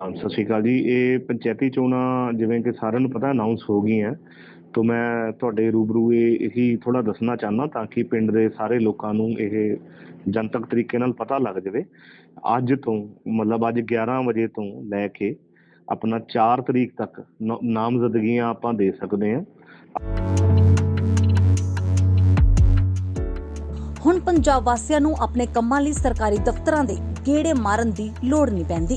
ਹਾਂ, ਸਤਿ ਸ਼੍ਰੀ ਅਕਾਲ ਜੀ। ਇਹ ਪੰਚਾਇਤੀ ਚੋਣਾਂ ਜਿਵੇਂ ਕਿ ਸਾਰਿਆਂ ਨੂੰ ਪਤਾ ਅਨਾਉਂਸ ਹੋ ਗਈਆਂ। ਤਾਂ ਮੈਂ ਤੁਹਾਡੇ ਰੂਬਰੂ ਇਹ ਇਹੀ ਥੋੜਾ ਦੱਸਣਾ ਚਾਹੁੰਦਾ ਤਾਂ ਕਿ ਪਿੰਡ ਦੇ ਸਾਰੇ ਲੋਕਾਂ ਨੂੰ ਇਹ ਜਨਤਕ ਤਰੀਕੇ ਨਾਲ ਪਤਾ ਲੱਗ ਜਾਵੇ। ਅੱਜ ਤੋਂ ਮਤਲਬ ਅੱਜ 11 ਵਜੇ ਤੋਂ ਲੈ ਕੇ ਆਪਣਾ 4 ਤਰੀਕ ਤੱਕ ਨਾਮਜ਼ਦਗੀਆਂ ਆਪਾਂ ਦੇ ਸਕਦੇ ਹਾਂ। ਹੁਣ ਪੰਜਾਬ ਵਾਸੀਆਂ ਨੂੰ ਆਪਣੇ ਕੰਮਾਂ ਲਈ ਸਰਕਾਰੀ ਦਫ਼ਤਰਾਂ ਦੇ ਗੇੜੇ ਮਾਰਨ ਦੀ ਲੋੜ ਨਹੀਂ ਪੈਂਦੀ।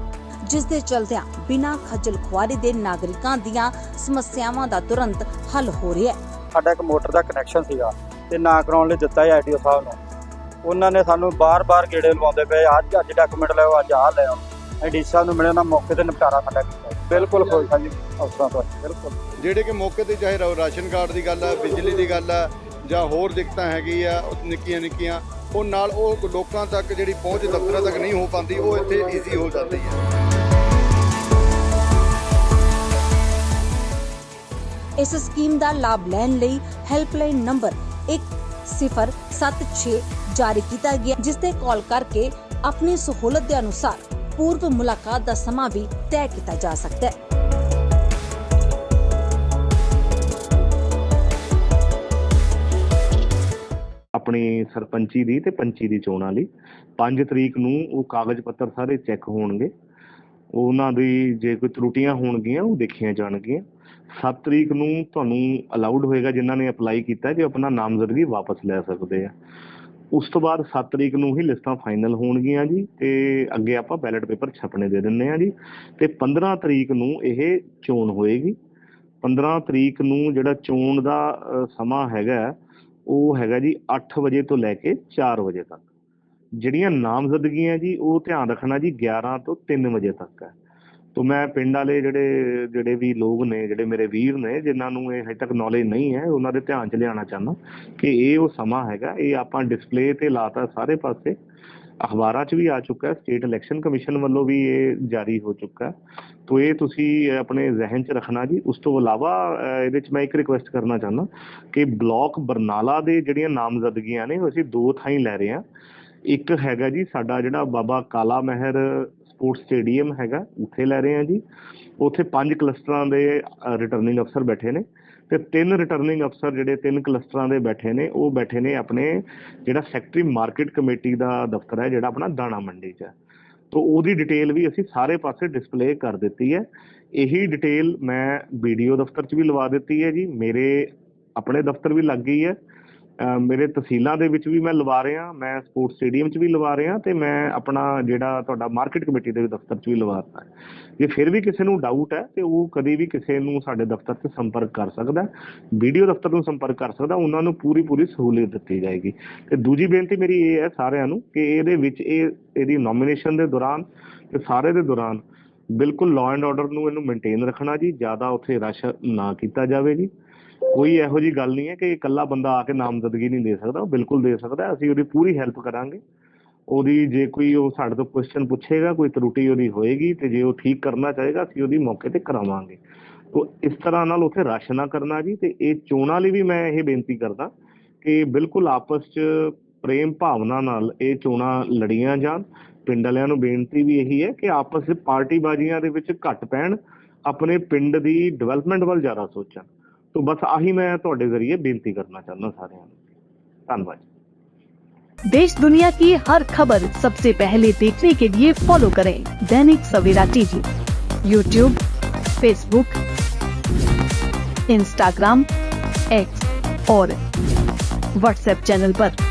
ਜਿਸ ਦੇ ਚਲਦਿਆਂ ਬਿਨਾਂ ਖੱਜਲ ਖੁਆਰੀ ਦੇ ਨਾਗਰਿਕਾਂ ਦੀਆਂ ਸਮੱਸਿਆਵਾਂ ਦਾ ਤੁਰੰਤ ਹੱਲ ਹੋ ਰਿਹਾ ਹੈ। ਸਾਡਾ ਇੱਕ ਮੋਟਰ ਦਾ ਕਨੈਕਸ਼ਨ ਸੀਗਾ ਤੇ ਨਾ ਕਰਾਉਣ ਲਈ ਦਿੱਤਾ ਹੈ ਆਈਡੀਓ ਸਾਹਿਬ ਨੂੰ। ਉਹਨਾਂ ਨੇ ਸਾਨੂੰ ਬਾਰ-ਬਾਰ ਗੇੜੇ ਲਵਾਉਂਦੇ ਪਏ ਅੱਜ ਅੱਜ ਡਾਕੂਮੈਂਟ ਲਿਆਓ ਅੱਜ ਆਹ ਲਿਆਓ। ਆਈਡੀ ਸਾਹਿਬ ਨੂੰ ਮਿਲੇ ਨਾ ਮੌਕੇ ਤੇ ਨਿਪਟਾਰਾ ਸਾਡਾ ਕੀਤਾ। ਬਿਲਕੁਲ ਖੁਸ਼ ਹਾਂ ਜੀ ਅਫਸਰਾਂ ਤੋਂ। ਬਿਲਕੁਲ। ਜਿਹੜੇ ਕਿ ਮੌਕੇ ਤੇ ਚਾਹੇ ਰਾ- ਰਾਸ਼ਨ ਕਾਰਡ ਦੀ ਗੱਲ ਆ ਬਿਜਲੀ ਦੀ ਗੱਲ ਆ ਜਾਂ ਹੋਰ ਦਿੱਕਤਾਂ ਹੈਗੀ ਆ ਉਹ ਨਿੱਕੀਆਂ ਨਿੱਕੀਆਂ ਉਹ ਨਾਲ ਉਹ ਲੋਕਾਂ ਤੱਕ ਜਿਹੜੀ ਪਹੁੰਚ ਦਫ਼ਤਰਾਂ ਤੱਕ ਨਹੀਂ ਹੋ ਪਾਉਂਦੀ ਉਹ ਇੱਥੇ ਈਜ਼ੀ ਹੋ ਜਾਂਦੀ ਹੈ। ਇਸ ਸਕੀਮ ਦਾ ਲਾਭ ਲੈਣ ਲਈ ਹੈਲਪਲਾਈਨ ਨੰਬਰ 1076 ਜਾਰੀ ਕੀਤਾ ਗਿਆ, ਜਿਸ ਤੇ ਕਾਲ ਕਰਕੇ ਆਪਣੀ ਸਹੂਲਤ ਦੇ ਅਨੁਸਾਰ ਪੂਰਵ ਮੁਲਾਕਾਤ ਦਾ ਸਮਾਂ ਵੀ ਤੈਅ ਕੀਤਾ ਜਾ ਸਕਦਾ ਹੈ। ਆਪਣੀ ਸਰਪੰਚੀ ਦੀ ਤੇ ਪੰਚੀ ਦੀ ਚੋਣਾਂ ਲਈ 5 ਤਰੀਕ ਨੂੰ ਉਹ ਕਾਗਜ਼ ਪੱਤਰ ਸਾਰੇ ਚੈੱਕ ਹੋਣਗੇ। ਉਹਨਾਂ ਦੀ ਜੇ ਕੋਈ ਤਰੁੱਟੀਆਂ ਹੋਣਗੀਆਂ, ਉਹ ਦੇਖੀਆਂ ਜਾਣਗੀਆਂ। 7 ਤਰੀਕ ਨੂੰ ਤੁਹਾਨੂੰ ਅਲਾਉਡ ਹੋਏਗਾ ਜਿਨ੍ਹਾਂ ਨੇ ਅਪਲਾਈ ਕੀਤਾ ਕਿ ਆਪਣਾ ਨਾਮਜ਼ਦਗੀ ਵਾਪਸ ਲੈ ਸਕਦੇ ਆ। ਉਸ ਤੋਂ ਬਾਅਦ 7 ਤਰੀਕ ਨੂੰ ਹੀ ਲਿਸਟਾਂ ਫਾਈਨਲ ਹੋਣਗੀਆਂ ਜੀ, ਤੇ ਅੱਗੇ ਆਪਾਂ ਬੈਲਟ ਪੇਪਰ ਛਪਣੇ ਦੇ ਦਿੰਨੇ ਆ ਜੀ। ਤੇ 15 ਤਰੀਕ ਨੂੰ ਇਹ ਚੋਣ ਹੋਏਗੀ। 15 ਤਰੀਕ ਨੂੰ ਜਿਹੜਾ ਚੋਣ ਦਾ ਸਮਾਂ ਹੈਗਾ, ਉਹ ਹੈਗਾ ਜੀ 8 ਵਜੇ ਤੋਂ ਲੈ ਕੇ 4 ਵਜੇ ਤੱਕ। ਜਿਹੜੀਆਂ ਨਾਮਜ਼ਦਗੀਆਂ ਜੀ, ਉਹ ਧਿਆਨ ਰੱਖਣਾ ਜੀ 11 ਤੋਂ 3 ਵਜੇ ਤੱਕ ਹੈ। ਤੋਂ ਮੈਂ ਪਿੰਡ ਵਾਲੇ ਜਿਹੜੇ ਜਿਹੜੇ ਵੀ ਲੋਕ ਨੇ, ਜਿਹੜੇ ਮੇਰੇ ਵੀਰ ਨੇ, ਜਿਨ੍ਹਾਂ ਨੂੰ ਇਹ ਹਜੇ ਤੱਕ ਨੌਲੇਜ ਨਹੀਂ ਹੈ, ਉਹਨਾਂ ਦੇ ਧਿਆਨ 'ਚ ਲਿਆਉਣਾ ਚਾਹੁੰਦਾ ਕਿ ਇਹ ਉਹ ਸਮਾਂ ਹੈਗਾ, ਇਹ ਆਪਾਂ ਡਿਸਪਲੇ ਤੇ ਲਾਤਾ ਸਾਰੇ ਪਾਸੇ, ਅਖਬਾਰਾਂ 'ਚ ਵੀ ਆ ਚੁੱਕਾ ਹੈ ਸਟੇਟ ਇਲੈਕਸ਼ਨ ਕਮਿਸ਼ਨ ਵੱਲੋਂ ਵੀ ਇਹ ਜਾਰੀ ਹੋ ਚੁੱਕਾ ਤੋ ਇਹ ਤੁਸੀਂ ਆਪਣੇ ਜ਼ਿਹਨ 'ਚ ਰੱਖਣਾ ਜੀ। ਉਸ ਤੋਂ ਇਲਾਵਾ ਇਹਦੇ 'ਚ ਮੈਂ ਇੱਕ ਰਿਕੁਐਸਟ ਕਰਨਾ ਚਾਹੁੰਦਾ ਕਿ ਬਲਾਕ ਬਰਨਾਲਾ ਦੇ ਜਿਹੜੀਆਂ ਨਾਮਜ਼ਦਗੀਆਂ ਨੇ ਅਸੀਂ ਦੋ ਥਾਈਂ ਲੈ ਰਹੇ ਹਾਂ। ਇੱਕ ਹੈਗਾ ਜੀ ਸਾਡਾ ਜਿਹੜਾ ਬਾਬਾ ਕਾਲਾ ਮਹਿਰ ਸਪੋਰਟਸ ਸਟੇਡੀਅਮ ਹੈਗਾ, ਉੱਥੇ ਲੈ ਰਹੇ ਹਾਂ ਜੀ। ਉੱਥੇ ਪੰਜ ਕਲਸਟਰਾਂ ਦੇ ਰਿਟਰਨਿੰਗ ਅਫਸਰ ਬੈਠੇ ਨੇ। ਤੇ ਤਿੰਨ ਰਿਟਰਨਿੰਗ ਅਫਸਰ ਜਿਹੜੇ ਤਿੰਨ ਕਲਸਟਰਾਂ ਦੇ ਬੈਠੇ ਨੇ, ਉਹ ਬੈਠੇ ਨੇ ਆਪਣੇ ਜਿਹੜਾ ਸੈਕਟਰੀ ਮਾਰਕੀਟ ਕਮੇਟੀ ਦਾ ਦਫ਼ਤਰ ਹੈ, ਜਿਹੜਾ ਆਪਣਾ ਦਾਣਾ ਮੰਡੀ 'ਚ ਹੈ। ਤੋ ਉਹਦੀ ਡਿਟੇਲ ਵੀ ਅਸੀਂ ਸਾਰੇ ਪਾਸੇ ਡਿਸਪਲੇ ਕਰ ਦਿੱਤੀ ਹੈ। ਇਹੀ ਡਿਟੇਲ ਮੈਂ ਵੀਡੀਓ ਦਫ਼ਤਰ 'ਚ ਵੀ ਲਵਾ ਦਿੱਤੀ ਹੈ ਜੀ। ਮੇਰੇ ਆਪਣੇ ਦਫ਼ਤਰ ਵੀ ਲੱਗ ਗਈ ਹੈ। ਮੇਰੇ ਤਹਿਸੀਲਾਂ ਦੇ ਵਿੱਚ ਵੀ ਮੈਂ ਲਵਾ ਰਿਹਾ, ਮੈਂ ਸਪੋਰਟਸ ਸਟੇਡੀਅਮ 'ਚ ਵੀ ਲਵਾ ਰਿਹਾ ਤੇ ਮੈਂ ਆਪਣਾ ਜਿਹੜਾ ਤੁਹਾਡਾ ਮਾਰਕੀਟ ਕਮੇਟੀ ਦੇ ਦਫ਼ਤਰ 'ਚ ਵੀ ਲਵਾਤਾ ਜੇ ਫਿਰ ਵੀ ਕਿਸੇ ਨੂੰ ਡਾਊਟ ਹੈ ਤੇ ਉਹ ਕਦੇ ਵੀ ਕਿਸੇ ਨੂੰ ਸਾਡੇ ਦਫ਼ਤਰ 'ਚ ਸੰਪਰਕ ਕਰ ਸਕਦਾ ਵੀਡੀਓ ਦਫ਼ਤਰ ਨੂੰ ਸੰਪਰਕ ਕਰ ਸਕਦਾ, ਉਹਨਾਂ ਨੂੰ ਪੂਰੀ ਪੂਰੀ ਸਹੂਲਤ ਦਿੱਤੀ ਜਾਏਗੀ। ਤੇ ਦੂਜੀ ਬੇਨਤੀ ਮੇਰੀ ਇਹ ਹੈ ਸਾਰਿਆਂ ਨੂੰ ਕਿ ਇਹਦੇ ਵਿੱਚ ਇਹ, ਇਹਦੀ ਨੋਮੀਨੇਸ਼ਨ ਦੇ ਦੌਰਾਨ ਤੇ ਸਾਰੇ ਦੇ ਦੌਰਾਨ ਬਿਲਕੁਲ ਲਾਅ ਐਂਡ ਆਰਡਰ ਨੂੰ ਇਹਨੂੰ ਮੇਨਟੇਨ ਰੱਖਣਾ ਜੀ, ਜ਼ਿਆਦਾ ਉੱਥੇ ਰਸ਼ ਨਾ ਕੀਤਾ ਜਾਵੇ ਜੀ। ਕੋਈ ਇਹੋ ਜੀ ਗੱਲ ਨਹੀਂ ਹੈ ਕਿ ਇਕੱਲਾ ਬੰਦਾ ਆ ਕੇ ਨਾਮਜ਼ਦਗੀ ਨਹੀਂ ਦੇ ਸਕਦਾ, ਉਹ ਬਿਲਕੁਲ ਦੇ ਸਕਦਾ ਅਸੀਂ ਉਹਦੀ ਪੂਰੀ ਹੈਲਪ ਕਰਾਂਗੇ। ਉਹਦੀ ਜੇ ਕੋਈ ਉਹ ਸਾਡੇ ਤੋਂ ਕੁਐਸਚਨ ਪੁੱਛੇਗਾ, ਕੋਈ ਤਰੁਟੀ ਉਹਦੀ ਹੋਏਗੀ ਤੇ ਜੇ ਉਹ ਠੀਕ ਕਰਨਾ ਚਾਹੇਗਾ, ਅਸੀਂ ਉਹਦੀ ਮੌਕੇ ਤੇ ਕਰਾਵਾਂਗੇ। ਤੋ ਇਸ ਤਰ੍ਹਾਂ ਨਾਲ ਉੱਥੇ ਰਸ਼ ਨਾ ਕਰਨਾ ਜੀ ਤੇ ਇਹ ਚੋਣਾਂ ਲਈ ਵੀ ਮੈਂ ਇਹ ਬੇਨਤੀ ਕਰਦਾ ਕਿ ਬਿਲਕੁਲ ਆਪਸ 'ਚ ਪ੍ਰੇਮ ਭਾਵਨਾ ਨਾਲ ਇਹ ਚੋਣਾਂ ਲੜੀਆਂ ਜਾਣ। ਪਿੰਡ ਵਾਲਿਆਂ ਨੂੰ ਬੇਨਤੀ ਵੀ ਇਹੀ ਹੈ ਕਿ ਆਪਸ 'ਚ ਪਾਰਟੀ ਬਾਜ਼ੀਆਂ ਦੇ ਵਿੱਚ ਘੱਟ ਪੈਣ, ਆਪਣੇ ਪਿੰਡ ਦੀ ਡਿਵੈਲਪਮੈਂਟ ਵੱਲ ਜ਼ਿਆਦਾ ਸੋਚਣ। ਤੋ ਬਸ ਆਹੀ ਮੈਂ ਤੁਹਾਡੇ ਜ਼ਰੀਏ ਬੇਨਤੀ ਕਰਨਾ ਚਾਹੁੰਦਾ ਸਾਰਿਆਂ ਨੂੰ ਧੰਨਵਾਦ देश दुनिया की हर खबर सबसे पहले देखने के लिए फॉलो करें Dainik Savera TV YouTube Facebook Instagram X और व्हाट्सएप चैनल पर।